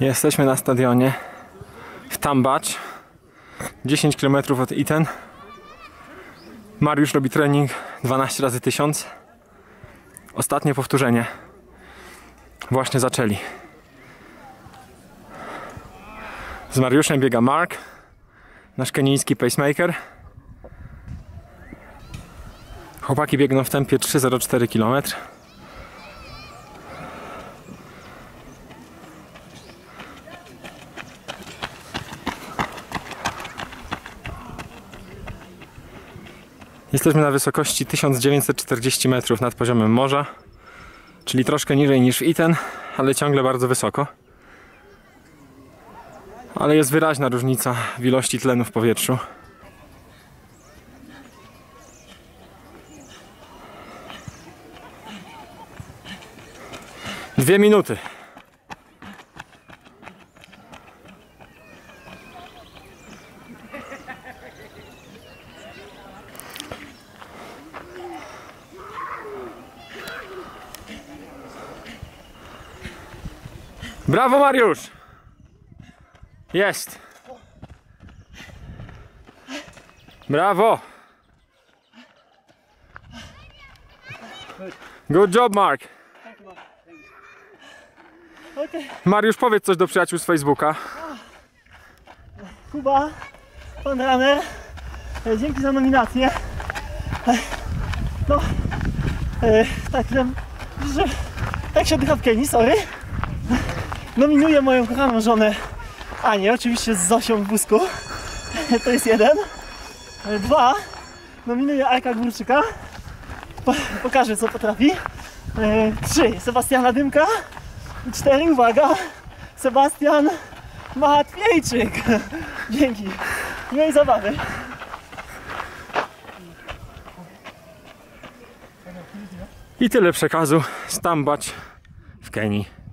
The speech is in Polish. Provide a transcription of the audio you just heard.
Jesteśmy na stadionie w Tambacz, 10 km od Iten. Mariusz robi trening 12 razy 1000. Ostatnie powtórzenie. Właśnie zaczęli. Z Mariuszem biega Mark, nasz kenijski pacemaker. Chłopaki biegną w tempie 3,04 km. Jesteśmy na wysokości 1940 metrów nad poziomem morza, czyli troszkę niżej niż w Iten, ale ciągle bardzo wysoko. Ale jest wyraźna różnica w ilości tlenu w powietrzu. Dwie minuty. Brawo Mariusz! Jest! Brawo! Good job Mark! Mariusz powiedz coś do przyjaciół z Facebooka. Kuba, pan Runner, e, dzięki za nominację. E, No, e, tak, że, że tak się oddycha w Kenii, sorry. Nominuję moją kochaną żonę Anię, oczywiście z Zosią w wózku. To jest jeden. Dwa, nominuję Arka Górczyka. Po, pokażę co potrafi. E, Trzy, Sebastiana Dymka. Cztery, uwaga, Sebastian Matwiejczyk. Dzięki. Miłej zabawy. I tyle przekazu z Tambacz w Kenii.